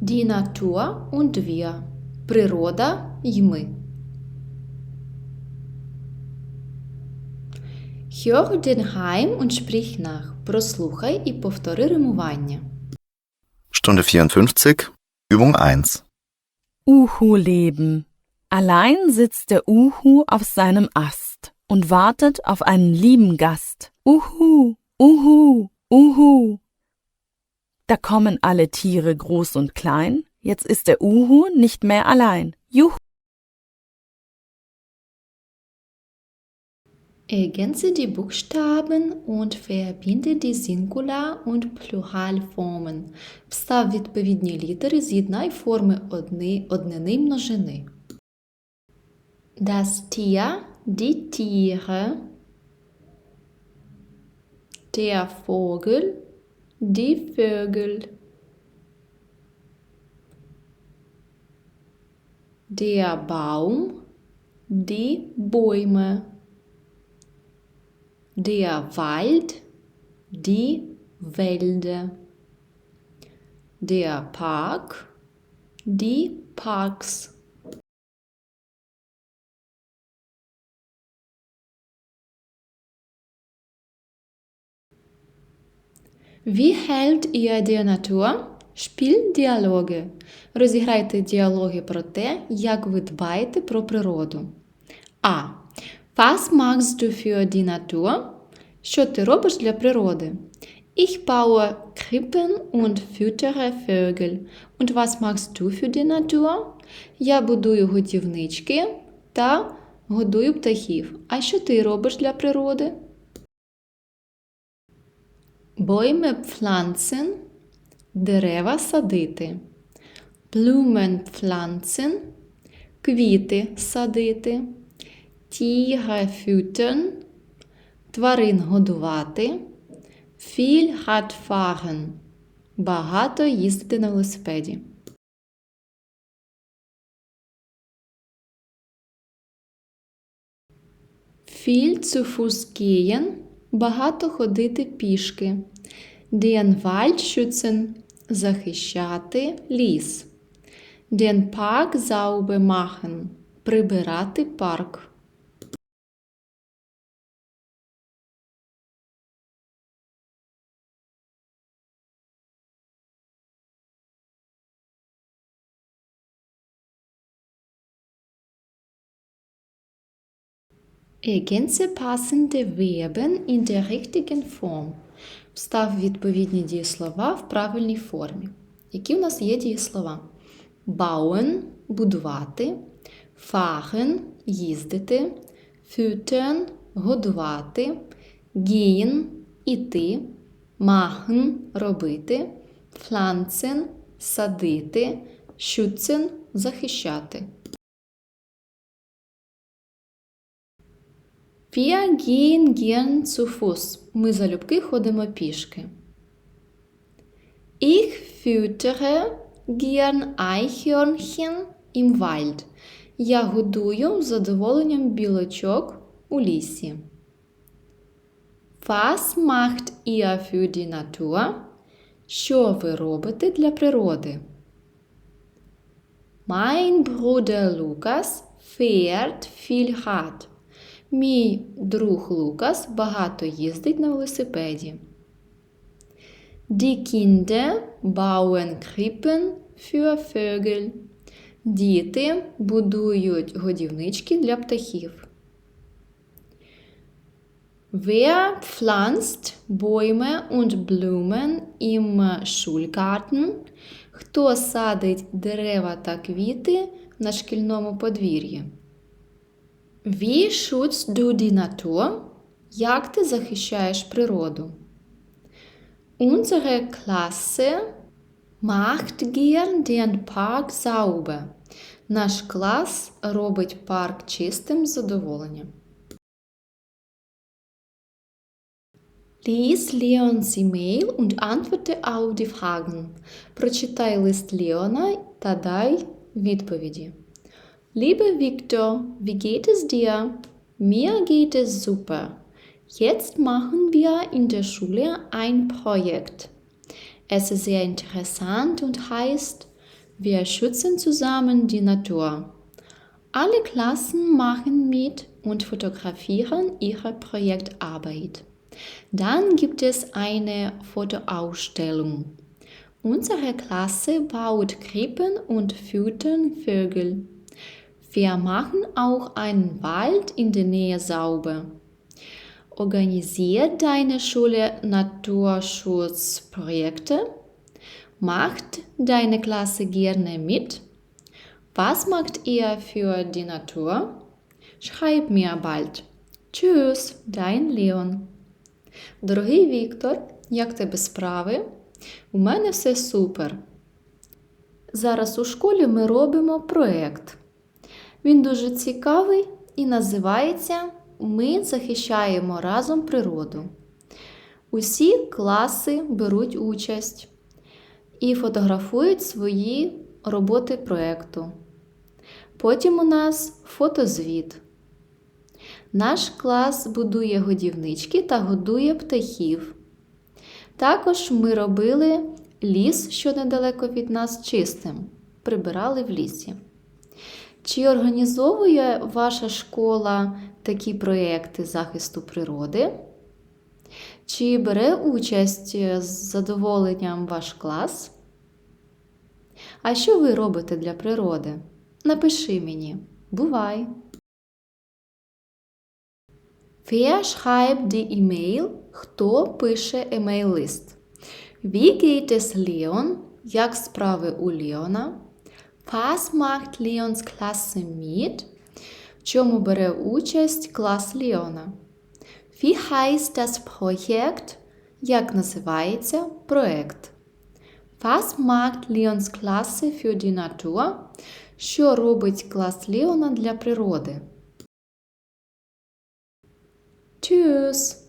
Die Natur und wir. Природа й ми. Hör den Heim und sprich nach. Прослухай і повтори римування. Stunde 54, Übung 1. Uhu-Leben. Allein sitzt der Uhu auf seinem Ast und wartet auf einen lieben Gast. Uhu, Uhu, Uhu. Da kommen alle Tiere groß und klein. Jetzt ist der Uhu nicht mehr allein. Juhu. Ergänze die Buchstaben und verbinde die Singular- und Pluralformen. Встав відповідні літери, з'єднай форми одни, однини й множини. Das Tier, die Tiere, der Vogel, die Vögel, der Baum, die Bäume. Der Wald, die Wälder. Der Park, die Parks. Wie hält ihr die Natur? Шпіль-діалоги. Розіграйте діалоги про те, як ви дбаєте про природу. А. Was machst du für die Natur? Що ти робиш для природи? Ich baue Krippen und füttere Vögel. Und was machst du für die Natur? Я будую годівнички та годую птахів. А що ти робиш для природи? Pflanzen – дерева садити. Pflanzen – квіти садити. Füttern – тварин годувати. Radfahren – багато їздити на велосипеді. Gehen – багато ходити пішки. Den захищати ліс. Den Park sauber прибирати парк. Ergänze passende Verben in der richtigen Form. Встав відповідні дієслова в правильній формі. Які у нас є дієслова? Bauen – будувати, fahren – їздити, füttern – годувати, gehen – іти, machen – робити, pflanzen – садити, schützen – захищати. Wir gehen gern zu Fuß. Ми залюбки ходимо пішки. Ich füttere gern Eichhörnchen im Wald. Я годую з задоволенням білочок у лісі. Was macht ihr für die Natur? Що ви робите для природи? Mein Bruder Lukas fährt viel Rad. Мій друг Лукас багато їздить на велосипеді. Die Kinder bauen Krippen für Vögel. Діти будують годівнички для птахів. Wer pflanzt Bäume und Blumen im Schulgarten? Хто садить дерева та квіти на шкільному подвір'ї? Wie schützt du die Natur? Як ти захищаєш природу? Unsere Klasse macht gern den Park sauber. Наш клас робить парк чистим з задоволенням. Lies Leons E-Mail und antworte auf die Fragen. Прочитай лист Леона та дай відповіді. Lieber Victor, wie geht es dir? Mir geht es super. Jetzt machen wir in der Schule ein Projekt. Es ist sehr interessant und heißt Wir schützen zusammen die Natur. Alle Klassen machen mit und fotografieren ihre Projektarbeit. Dann gibt es eine Fotoausstellung. Unsere Klasse baut Krippen und füttern Vögel. Wir machen auch einen Wald in der Nähe sauber. Organisiert deine Schule Naturschutzprojekte? Macht deine Klasse gerne mit? Was macht ihr für die Natur? Schreib mir bald. Tschüss, dein Leon. Дорогий Віктор, як тебе справи? У мене все супер. Зараз у школі ми робимо проєкт. Він дуже цікавий і називається Ми захищаємо разом природу. Усі класи беруть участь і фотографують свої роботи проєкту. Потім у нас фотозвіт. Наш клас будує годівнички та годує птахів. Також ми робили ліс, що недалеко від нас, чистим, прибирали в лісі. Чи організовує ваша школа такі проєкти захисту природи? Чи бере участь з задоволенням ваш клас? А що ви робите для природи? Напиши мені. Бувай! Die E-Mail? Хто пише емейл-лист? Wie geht es Leon? Як справи у Леона? Was macht Leons Klasse mit? В чому бере участь клас Леона? Wie heißt das Projekt? Як називається проект? Was macht Leons Klasse für die Natur? Що робить клас Леона для природи? Tschüss!